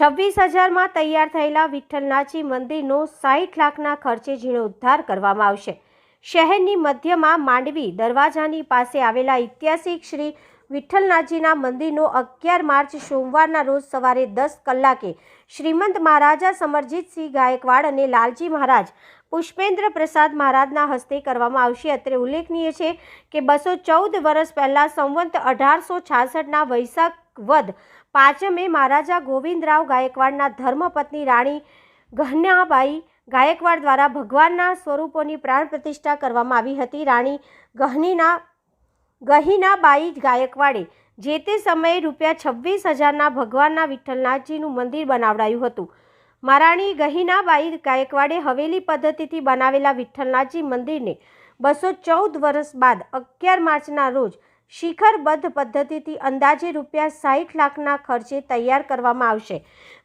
છવ્વીસ હજારમાં તૈયાર થયેલા વિઠ્ઠલનાથજી મંદિરનો સાઠ લાખના ખર્ચે જીર્ણોદ્ધાર કરવામાં આવશે. શહેરની મધ્યમાં માંડવી દરવાજાની પાસે આવેલા ઐતિહાસિક શ્રી વિઠ્ઠલનાથજીના મંદિરનો અગિયાર માર્ચ સોમવારના રોજ સવારે દસ કલાકે શ્રીમંત મહારાજા સમરજીતસિંહ ગાયકવાડ અને લાલજી મહારાજ પુષ્પેન્દ્ર પ્રસાદ મહારાજના હસ્તે કરવામાં આવશે. અત્રે ઉલ્લેખનીય છે કે બસો ચૌદ વર્ષ પહેલાં સંવંત અઢારસો છાસઠના વૈશાખ વદ. પાંચમે મહારાજા ગોવિંદરાવ ગાયકવાડના ધર્મપત્ની રાણી ગહનાબાઈ ગાયકવાડ દ્વારા ભગવાનના સ્વરૂપોની પ્રાણ પ્રતિષ્ઠા કરવામાં આવી હતી. રાણી ગહનીના ગહિનાબાઈ ગાયકવાડે જે તે સમયે રૂપિયા છવ્વીસ હજારના ભગવાનના વિઠ્ઠલનાથજીનું મંદિર બનાવડાયું હતું. મહારાણી ગહિનાબાઈ ગાયકવાડે હવેલી પદ્ધતિથી બનાવેલા વિઠ્ઠલનાથજી મંદિરને બસો ચૌદ વર્ષ બાદ અગિયાર માર્ચના રોજ શિખરબદ્ધ પદ્ધતિથી અંદાજે રૂપિયા સાઠ લાખના ખર્ચે તૈયાર કરવામાં આવશે.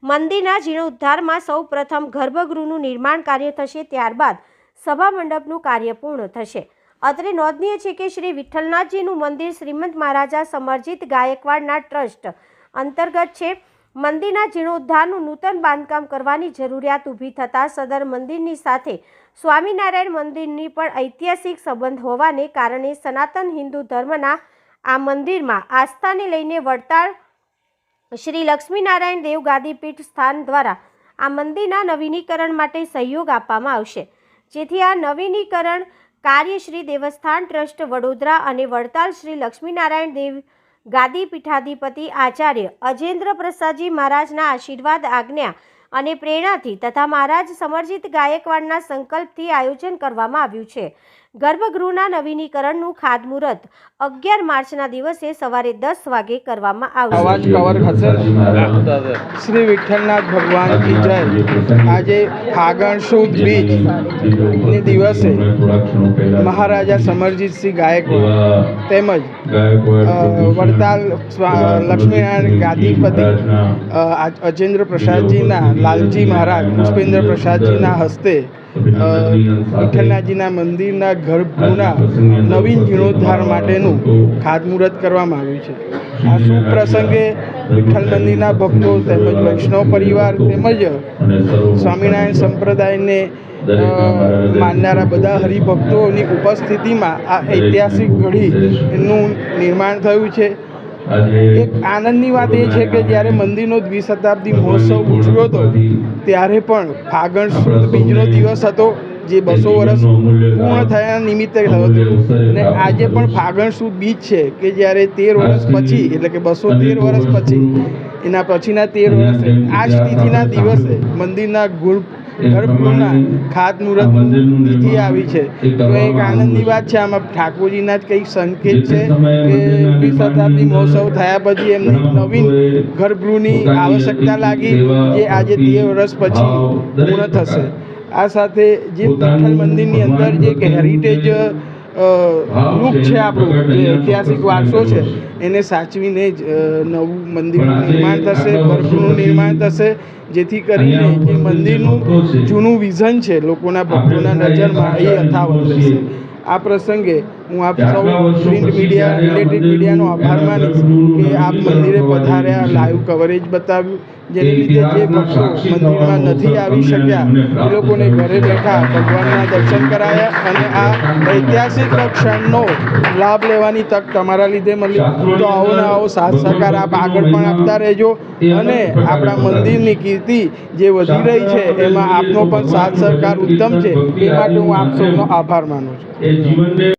મંદિરના જીર્ણોદ્ધારમાં સૌ પ્રથમ ગર્ભગૃહનું નિર્માણ કાર્ય થશે, ત્યારબાદ સભા મંડપનું કાર્ય પૂર્ણ થશે. અત્રે નોંધનીય છે કે શ્રી વિઠ્ઠલનાથજીનું મંદિર શ્રીમંત મહારાજા સમરજીત ગાયકવાડના ટ્રસ્ટ અંતર્ગત છે. મંદિરના જીર્ણોદ્ધારનું નૂતન બાંધકામ કરવાની જરૂરિયાત ઊભી થતાં સદર મંદિરની સાથે સ્વામિનારાયણ મંદિરની પણ ઐતિહાસિક સંબંધ હોવાને કારણે સનાતન હિન્દુ ધર્મના આ મંદિરમાં આસ્થાને લઈને વડતાળ શ્રી લક્ષ્મીનારાયણ દેવ ગાદીપીઠ સ્થાન દ્વારા આ મંદિરના નવીનીકરણ માટે સહયોગ આપવામાં આવશે. જેથી આ નવીનીકરણ કાર્ય શ્રી દેવસ્થાન ટ્રસ્ટ વડોદરા અને વડતાલ શ્રી લક્ષ્મીનારાયણ દેવ ગાદી પીઠાધિપતિ આચાર્ય અજેન્દ્ર પ્રસાદજી મહારાજના આશીર્વાદ આજ્ઞા અને પ્રેરણાથી તથા મહારાજ સમર્જિત ગાયકવાડના સંકલ્પથી આયોજન કરવામાં આવ્યું છે. ગર્ભગૃહના નવીનીકરણનું ખાતમુહૂર્ત અગિયાર માર્ચના દિવસે સવારે દસ વાગે કરવામાં આવશે અવાજ કવર હશે શ્રી વિઠ્ઠલનાથ ભગવાન જય. આજે ફાગણ સુદ બીજ ને દિવસે મહારાજા સમરજીતસિંહ ગાયકવાડ તેમજ વડતાલ લક્ષ્મીનારાયણ ગાદીપતિ અજેન્દ્ર પ્રસાદજીના લાલજી મહારાજ પુષ્પેન્દ્ર પ્રસાદજીના હસ્તે વિઠ્ઠલનાથજીના મંદિરના ગર્ભગૃહના નવીન જીર્ણોદ્ધાર માટેનું ખાતમુહૂર્ત કરવામાં આવ્યું છે. આ શુભ પ્રસંગે વિઠ્ઠલ મંદિરના ભક્તો તેમજ વૈષ્ણવ પરિવાર તેમજ સ્વામિનારાયણ સંપ્રદાયને માનનારા બધા હરિભક્તોની ઉપસ્થિતિમાં આ ઐતિહાસિક ઘડીનું નિર્માણ થયું છે. એક આનંદની વાત એ છે કે જ્યારે મંદિરનો દ્વિશતાબ્દી મહોત્સવ ઉજવ્યો હતો ત્યારે પણ ફાગણ સુદ બીજનો દિવસ હતો જે બસો વર્ષ પૂર્ણ થયા નિમિત્તે થયો હતો. અને આજે પણ ફાગણ સુદ બીજ છે કે જ્યારે તેર વર્ષ પછી એટલે કે બસો તેર વર્ષ પછી એના પછીના તેર વર્ષે આ જ તિથિના દિવસે મંદિરના ગુર ગર્ભગૃહના ખાતમુહૂર્ત તિથિ આવી છે. તો એક આનંદની વાત છે આમાં ઠાકોરજીના જ કંઈક સંકેત છે કે દ્વિશતાબ્દી મહોત્સવ થયા પછી એમને નવીન ગર્ભગૃહની આવશ્યકતા લાગી જે આજે તેર વર્ષ પછી પૂર્ણ થશે. આ સાથે જે વિઠ્ઠલ મંદિરની અંદર જે હેરિટેજ લુક છે આપણું જે ઐતિહાસિક વારસો છે એને સાચવીને જ નવું મંદિરનું નિર્માણ થશે ગર્ભગૃહનું નિર્માણ થશે જેથી કરીને જે મંદિરનું જૂનું વિઝન છે લોકોના ભક્તોના નજરમાં એ યથાવત રહેશે. આ પ્રસંગે હું આપ સૌ પ્રિન્ટ મીડિયા રિલેટેડ મીડિયાનો આભાર માનીશ કે આપ મંદિરે પધાર્યા લાઈવ કવરેજ બતાવ્યું જેને લીધે જે ભક્તો મંદિરમાં નથી આવી શક્યા એ લોકોને ઘરે બેઠા ભગવાનના દર્શન કરાયા અને આ ઐતિહાસિક ક્ષણનો લાભ લેવાની તક તમારા લીધે મળી. તો આવો ને આવો સાથ સહકાર આપ આગળ પણ આપતા રહેજો અને આપણા મંદિરની કીર્તિ જે વધી રહી છે એમાં આપનો પણ સાથ સહકાર ઉત્તમ છે. એ માટે હું આપ સૌનો આભાર માનું છું.